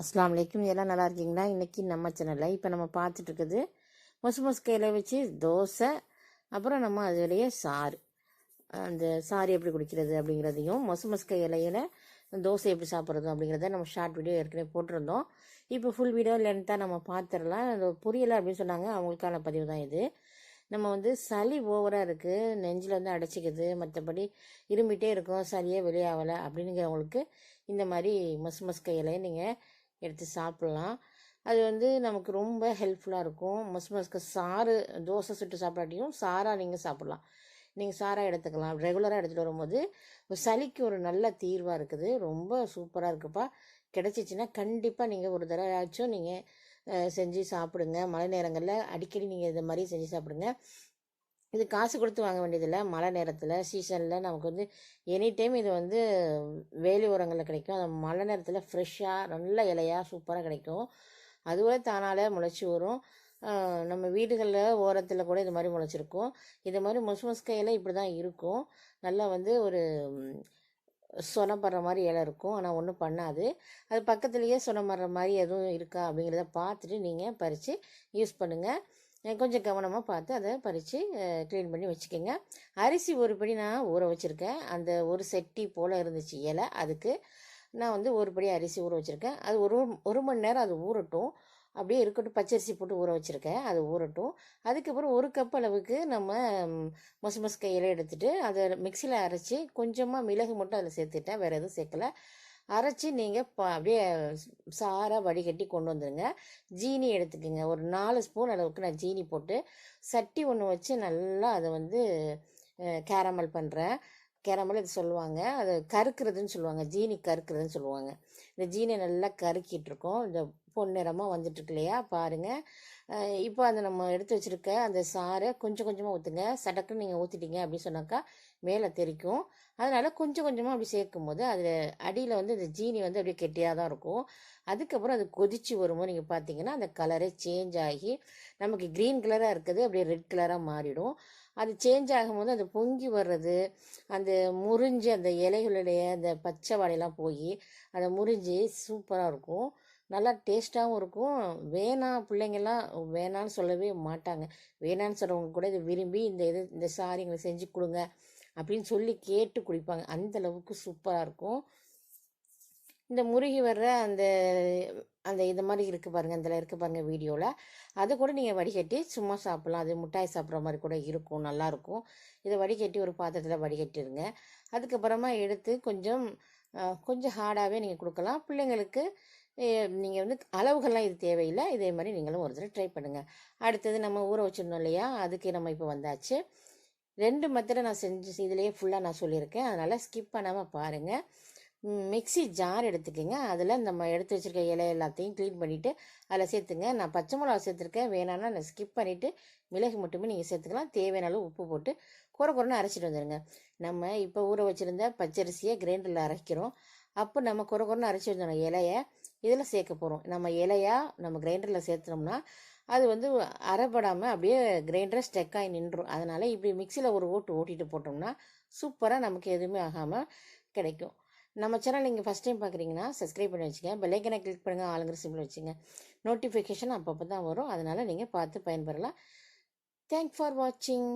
அஸ்லாம் வலைக்கும் எல்லாம் நல்லா இருக்கீங்களா? இன்றைக்கி நம்ம சேனலில் இப்போ நம்ம பார்த்துட்ருக்குது மொசு மொசு கையில் வச்சு தோசை அப்புறம் நம்ம அதுலேயே சாறு. அந்த சாறு எப்படி குடிக்கிறது அப்படிங்கிறதையும் மொசு மொசுக்க இலையில தோசை எப்படி சாப்பிட்றது அப்படிங்கிறத நம்ம ஷார்ட் வீடியோ ஏற்கனவே போட்டிருந்தோம். இப்போ ஃபுல் வீடியோ லென்த்தாக நம்ம பார்த்துடலாம். அது புரியலை அப்படின்னு சொன்னாங்க. அவங்களுக்கான பதிவு தான் இது. நம்ம வந்து சளி ஓவராக இருக்குது நெஞ்சில் வந்து அடைச்சிக்குது. மற்றபடி இருமிட்டே இருக்கும். சளியே வெளியாகலை அப்படிங்கிறவங்களுக்கு இந்த மாதிரி மசு மஸ்க இலையை நீங்கள் எடுத்து சாப்பிட்லாம். அது வந்து நமக்கு ரொம்ப ஹெல்ப்ஃபுல்லாக இருக்கும். மசு மஸ்க சாறு தோசை சுட்டு சாப்பிடாட்டியும் சாராக நீங்கள் சாப்பிட்லாம். நீங்கள் சாராக எடுத்துக்கலாம். ரெகுலராக எடுத்துகிட்டு வரும்போது சளிக்கு ஒரு நல்ல தீர்வாக இருக்குது. ரொம்ப சூப்பராக இருக்குப்பா. கிடச்சிச்சின்னா கண்டிப்பாக நீங்கள் ஒரு தடவையாச்சும் நீங்கள் செஞ்சு சாப்பிடுங்க. மழை நேரங்களில் அடிக்கடி நீங்கள் இது மாதிரி செஞ்சு சாப்பிடுங்க. இது காசு கொடுத்து வாங்க வேண்டியதில்லை. மழை நேரத்தில் சீசனில் நமக்கு வந்து எனி டைம் இது வந்து வேலி உரங்களில் கிடைக்கும். அந்த மழை நேரத்தில் ஃப்ரெஷ்ஷாக நல்ல இலையாக சூப்பராக கிடைக்கும். அதுவே தானாலே முளைச்சி வரும். நம்ம வீடுகளில் ஓரத்தில் கூட இது மாதிரி முளைச்சிருக்கும். இது மாதிரி மொசு மொசுக்கையில் இப்படி தான் இருக்கும். நல்லா வந்து ஒரு சொனப்படுற மாதிரி இலை இருக்கும். ஆனால் ஒன்றும் பண்ணாது. அது பக்கத்துலேயே சொனப்படுற மாதிரி எதுவும் இருக்கா அப்படிங்கிறத பார்த்துட்டு நீங்கள் பறித்து யூஸ் பண்ணுங்கள் கொஞ்சம் கவனமாக பார்த்து அதை பறித்து க்ளீன் பண்ணி வச்சுக்கோங்க. அரிசி ஒரு படி நான் ஊற வச்சுருக்கேன். அந்த ஒரு செட்டி போல் இருந்துச்சு இலை. அதுக்கு நான் வந்து ஒரு படி அரிசி ஊற வச்சுருக்கேன். அது ஒரு ஒரு மணி நேரம் அது ஊறட்டும். அப்படியே இருக்கட்டும். பச்சரிசி போட்டு ஊற வச்சுருக்கேன். அது ஊறட்டும். அதுக்கப்புறம் ஒரு கப் அளவுக்கு நம்ம மசு மொசு இலை எடுத்துட்டு அதை மிக்சியில் அரைச்சி கொஞ்சமாக மிளகு மட்டும் அதில் சேர்த்துட்டேன். வேறு எதுவும் சேர்க்கல. அரைச்சி நீங்கள் ப அப்படியே சாராக வடிகட்டி கொண்டு வந்துடுங்க ஜீனி எடுத்துக்கோங்க. ஒரு நாலு ஸ்பூன் அளவுக்கு நான் ஜீனி போட்டு சட்டி ஒன்று வச்சு நல்லா அதை வந்து கேரமல் பண்ணுறேன் கேரமல் இது சொல்லுவாங்க. அது கருக்கிறதுன்னு சொல்லுவாங்க. ஜீனி கருக்கிறதுன்னு சொல்லுவாங்க. இந்த ஜீனியை நல்லா கருக்கிட்டு இருக்கோம். இந்த பொன்னிறமாக நிறமாக இருக்கு இல்லையா பாருங்கள் இப்போ அந்த நம்ம எடுத்து வச்சுருக்க அந்த சாறை கொஞ்சம் கொஞ்சமாக ஊற்றுங்க சடக்குன்னு நீங்கள் ஊற்றிட்டீங்க அப்படின்னு சொன்னாக்கா மேலே தெரிக்கும். அதனால் கொஞ்சம் கொஞ்சமாக அப்படி சேர்க்கும் போது அதில் அடியில் வந்து இந்த ஜீனி வந்து அப்படியே கெட்டியாக தான் இருக்கும். அதுக்கப்புறம் அது கொதிச்சு வரும்போது நீங்கள் பார்த்தீங்கன்னா அந்த கலரே சேஞ்ச் ஆகி நமக்கு க்ரீன் கலராக இருக்குது. அப்படியே ரெட் கலராக மாறிடும். அது சேஞ்ச் ஆகும்போது அது பொங்கி வர்றது அந்த முறிஞ்சு அந்த இலைகளுடைய அந்த பச்சை வாடையெல்லாம் போய் அதை முறிஞ்சு சூப்பராக இருக்கும். நல்லா டேஸ்ட்டாகவும் இருக்கும். வேணாம் பிள்ளைங்கள்லாம் வேணான்னு சொல்லவே மாட்டாங்க. வேணான்னு சொல்கிறவங்க கூட இதை விரும்பி இந்த இது இந்த சாரி எங்களுக்கு செஞ்சு கொடுங்க அப்படின்னு சொல்லி கேட்டு குடிப்பாங்க. அந்த அளவுக்கு சூப்பராக இருக்கும். இந்த முருகி வர்ற அந்த அந்த இது மாதிரி இருக்குது பாருங்கள் அதில் இருக்குது பாருங்கள் வீடியோவில் அதை கூட நீங்கள் வடிகட்டி சும்மா சாப்பிட்லாம். அது மிட்டாய் சாப்பிட்ற மாதிரி கூட இருக்கும். நல்லாயிருக்கும் இதை வடிகட்டி ஒரு பாத்திரத்தில் வடிகட்டிடுங்க அதுக்கப்புறமா எடுத்து கொஞ்சம் கொஞ்சம் ஹார்டாகவே நீங்கள் கொடுக்கலாம். பிள்ளைங்களுக்கு நீங்கள் வந்து அளவுகள்லாம் இது தேவையில்லை. இதே மாதிரி நீங்களும் ஒரு தடவை ட்ரை பண்ணுங்கள் அடுத்தது நம்ம ஊற வச்சிடணும் இல்லையா? அதுக்கு நம்ம இப்போ வந்தாச்சு. ரெண்டு மெத்தடை நான் செஞ்சு இதுலேயே ஃபுல்லாக நான் சொல்லியிருக்கேன். அதனால் ஸ்கிப் பண்ணாமல் பாருங்கள் மிக்ஸி ஜார் எடுத்துக்கோங்க. அதில் நம்ம எடுத்து வச்சுருக்க இலை எல்லாத்தையும் க்ளீன் பண்ணிவிட்டு அதில் சேர்த்துங்க. நான் பச்சை மிளகா சேர்த்துருக்கேன். வேணான்னா நான் ஸ்கிப் பண்ணிவிட்டு மிளகு மட்டுமே நீங்கள் சேர்த்துக்கலாம். தேவையான அளவு உப்பு போட்டு குறை குறைன்னு அரைச்சிட்டு வந்துடுங்க நம்ம இப்போ ஊற வச்சுருந்த பச்சரிசியை கிரைண்டரில் அரைக்கிறோம். அப்போ நம்ம குறை குறைன்னு அரைச்சி வந்துடணும் இலையை. இதில் சேர்க்க போகிறோம் நம்ம இலையா நம்ம கிரைண்டரில் சேர்த்துனோம்னா அது வந்து அரைப்படாமல் அப்படியே கிரைண்டரை ஸ்டெக் ஆகி நின்றும். அதனால் இப்படி மிக்சியில் ஒரு ஓட்டு ஓட்டிட்டு போட்டோம்னா சூப்பராக நமக்கு எதுவுமே ஆகாமல் கிடைக்கும். நம்ம சேனல் நீங்கள் ஃபஸ்ட் டைம் பார்க்குறீங்கன்னா சப்ஸ்கிரைப் பண்ணி வச்சுங்க பெல்லைக்கனை கிளிக் பண்ணுங்கள் ஆளுங்கிற சிம்பிள் வச்சுங்க நோட்டிஃபிகேஷன் அப்பப்போ தான் வரும். அதனால் நீங்கள் பார்த்து பயன்பெறலாம். தேங்க் ஃபார் வாட்சிங்